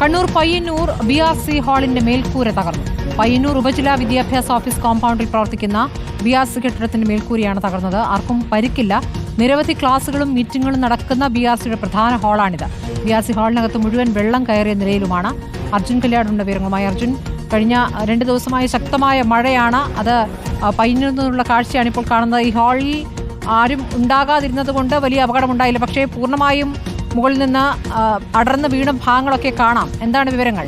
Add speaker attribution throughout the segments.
Speaker 1: Kannur Payyanur B R C ഹാളിന്റെ മേൽക്കൂര തകർന്നു. പയ്യന്നൂർ ഉപജില്ലാ വിദ്യാഭ്യാസ ഓഫീസ് കോമ്പൗണ്ടിൽ പ്രവർത്തിക്കുന്ന ബി ആർ സി കെട്ടിടത്തിന്റെ മേൽക്കൂരയാണ് തകർന്നത്. ആർക്കും പരിക്കില്ല. നിരവധി ക്ലാസുകളും മീറ്റിംഗുകളും നടക്കുന്ന ബി ആർ സിയുടെ പ്രധാന ഹാളാണിത്. ബി ആർ സി ഹാളിനകത്ത് മുഴുവൻ വെള്ളം കയറിയ നിലയിലുമാണ് അർജുൻ കല്യാടുണ്ട് വിവരങ്ങളുമായി. അർജുൻ കഴിഞ്ഞ രണ്ട് ദിവസമായി ശക്തമായ മഴയാണ്. അത് പയ്യന്നൂരിൽ നിന്നുള്ള കാഴ്ചയാണ് ഇപ്പോൾ കാണുന്നത്. ഈ ഹാളിൽ ആരും ഉണ്ടാകാതിരുന്നത് കൊണ്ട് വലിയ അപകടമുണ്ടായില്ല. പക്ഷേ പൂർണമായും മുകളിൽ നിന്ന് അടർന്ന് വീണ ഭാഗങ്ങളൊക്കെ കാണാം. എന്താണ് വിവരങ്ങൾ?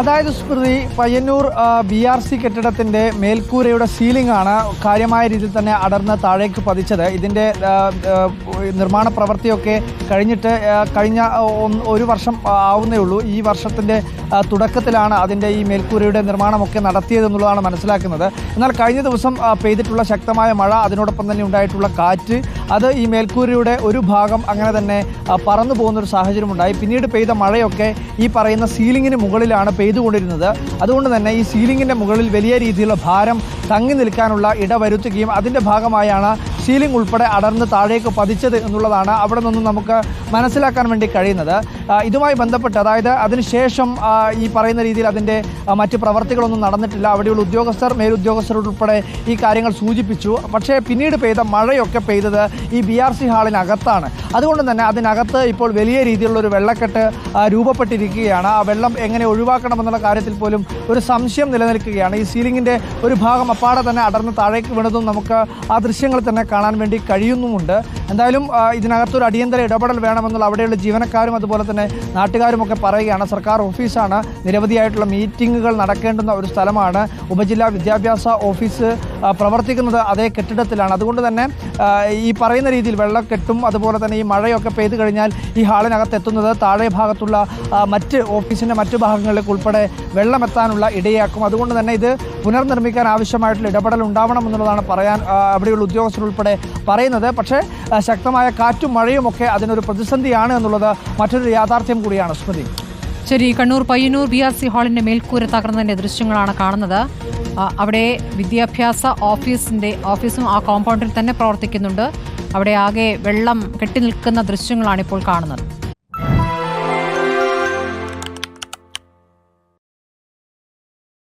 Speaker 2: അതായത് Smriti Payyanur B R C കെട്ടിടത്തിന്റെ മേൽക്കൂരയുടെ സീലിംഗ് ആണ് കാര്യമായ രീതിയിൽ തന്നെ അടർന്ന് താഴേക്ക് പതിച്ചത്. ഇതിന്റെ നിർമ്മാണ പ്രവൃത്തിയൊക്കെ കഴിഞ്ഞിട്ട് കഴിഞ്ഞ ഒരു വർഷം ആവുന്നേ ഉള്ളൂ. ഈ വർഷത്തിന്റെ തുടക്കത്തിലാണ് അതിന്റെ ഈ മേൽക്കൂരയുടെ നിർമ്മാണമൊക്കെ നടത്തിയതെന്നുള്ളതാണ് മനസ്സിലാക്കുന്നത്. എന്നാൽ കഴിഞ്ഞ ദിവസം പെയ്തിട്ടുള്ള ശക്തമായ മഴ അതിനോടൊപ്പം തന്നെ ഉണ്ടായിട്ടുള്ള കാറ്റ് അത് ഈ മേൽക്കൂരയുടെ ഒരു ഭാഗം അങ്ങനെ തന്നെ പറന്നു പോകുന്ന ഒരു സാഹചര്യമുണ്ടായി. പിന്നീട് പെയ്ത മഴയൊക്കെ ഈ പറയുന്ന സീലിംഗിന് മുകളിലാണ് പെയ്തുകൊണ്ടിരുന്നത്. അതുകൊണ്ട് തന്നെ ഈ സീലിംഗിന്റെ മുകളിൽ വലിയ രീതിയിലുള്ള ഭാരം തങ്ങി നിൽക്കാനുള്ള ഇടവരുത്തുകയും അതിന്റെ ഭാഗമായാണ് സീലിംഗ് ഉൾപ്പെടെ അടർന്ന് താഴേക്ക് പതിച്ചത് എന്നുള്ളതാണ് അവിടെ നിന്നും നമുക്ക് മനസ്സിലാക്കാൻ വേണ്ടി കഴിയുന്നത്. ഇതുമായി ബന്ധപ്പെട്ട് അതായത് അതിനുശേഷം ഈ പറയുന്ന രീതിയിൽ അതിന്റെ മറ്റ് പ്രവർത്തികളൊന്നും നടന്നിട്ടില്ല. അവിടെയുള്ള ഉദ്യോഗസ്ഥർ മേലുദ്യോഗസ്ഥരുൾപ്പെടെ ഈ കാര്യങ്ങൾ സൂചിപ്പിച്ചു. പക്ഷേ പിന്നീട് പെയ്ത മഴയൊക്കെ പെയ്തത് ഈ ബി ആർ സി ഹാളിനകത്താണ്. അതുകൊണ്ട് തന്നെ അതിനകത്ത് ഇപ്പോൾ വലിയ രീതിയിലുള്ള ഒരു വെള്ളക്കെട്ട് രൂപപ്പെട്ടിരിക്കുകയാണ്. ആ വെള്ളം എങ്ങനെ ഒഴിവാക്കണമെന്നുള്ള കാര്യത്തിൽ പോലും ഒരു സംശയം നിലനിൽക്കുകയാണ്. ഈ സീലിംഗിന്റെ ഒരു ഭാഗം അപ്പാടെ തന്നെ അടർന്ന് താഴേക്ക് വീണതും നമുക്ക് ആ ദൃശ്യങ്ങൾ തന്നെ കാണാൻ വേണ്ടി കഴിയുന്നുമുണ്ട്. എന്തായാലും ഇതിനകത്തൊരു അടിയന്തര ഇടപെടൽ വേണമെന്നുള്ള അവിടെയുള്ള ജീവനക്കാരും അതുപോലെ തന്നെ നാട്ടുകാരുമൊക്കെ പറയുകയാണ്. സർക്കാർ ഓഫീസാണ്. നിരവധിയായിട്ടുള്ള മീറ്റിങ്ങുകൾ നടക്കേണ്ടുന്ന ഒരു സ്ഥലമാണ്. ഉപജില്ലാ വിദ്യാഭ്യാസ ഓഫീസ് പ്രവർത്തിക്കുന്നത് അതേ കെട്ടിടത്തിലാണ്. അതുകൊണ്ട് തന്നെ ഈ പറയുന്ന രീതിയിൽ വെള്ളക്കെട്ടും അതുപോലെ തന്നെ ഈ മഴയൊക്കെ പെയ്തു കഴിഞ്ഞാൽ ഈ ഹാളിനകത്ത് എത്തുന്നത് താഴെ ഭാഗത്തുള്ള മറ്റ് ഓഫീസിന്റെ മറ്റ് ഭാഗങ്ങളിലേക്ക് ഉൾപ്പെടെ വെള്ളമെത്താനുള്ള ഇടയാക്കും. അതുകൊണ്ട് തന്നെ ഇത് പുനർനിർമ്മിക്കാൻ ആവശ്യമായിട്ടുള്ള ഇടപെടൽ ഉണ്ടാവണം എന്നുള്ളതാണ് പറയാൻ അവിടെയുള്ള ഉദ്യോഗസ്ഥർ ഉൾപ്പെടെ പറയുന്നത്. പക്ഷേ ശക്തമായ കാറ്റും മഴയും ഒക്കെ അതിനൊരു പ്രതിസന്ധിയാണ് എന്നുള്ളത് മറ്റൊരു യാഥാർത്ഥ്യം കൂടിയാണ്. സ്മൃതി
Speaker 1: ശരി Kannur Payyanur B R C ഹാളിന്റെ മേൽക്കൂര തകർന്നതിന്റെ ദൃശ്യങ്ങളാണ് കാണുന്നത്. അവിടെ വിദ്യാഭ്യാസ ഓഫീസിന്റെ ഓഫീസും ആ കോമ്പൗണ്ടിൽ തന്നെ പ്രവർത്തിക്കുന്നുണ്ട്. അവിടെ ആകെ വെള്ളം കെട്ടി നിൽക്കുന്ന ദൃശ്യങ്ങളാണ് ഇപ്പോൾ കാണുന്നത്.